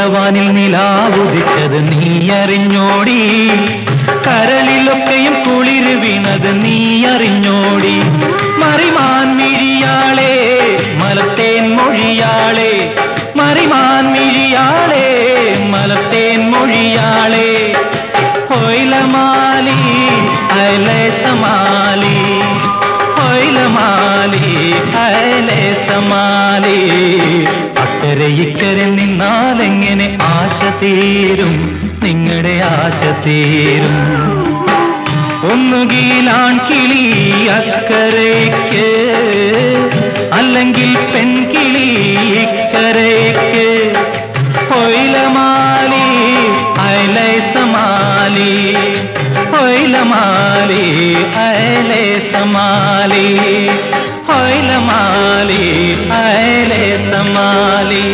നീലവാനിൽ നിലാവുദിച്ചത് നീ അറിഞ്ഞോടി കരളിലൊക്കെയും കുളിര് നീ അറിഞ്ഞോടി മറിമാൻ മിഴിയാളെ മലത്തേൻ മൊഴിയാളെ. മറിമാൻ മിഴിയാളെ മലത്തേൻ മൊഴിയാളെ. ഒയിലമാലി അയലേ സമാലി ഹൊയിലമാലി അയലേ സമാലി അക്കരെ എങ്ങനെ ആശ തീരും നിങ്ങളുടെ ആശ തീരും. ഒന്നുകിലാൺ കിളി അക്കരയ്ക്ക് അല്ലെങ്കിൽ പെൺകിളി ഇക്കരയ്ക്ക്. ഒയിലമാലി അയലൈസമാലി ഒയിലമാലി അയലൈസമാലി ഒയിലമാലി അയലൈസമാലി.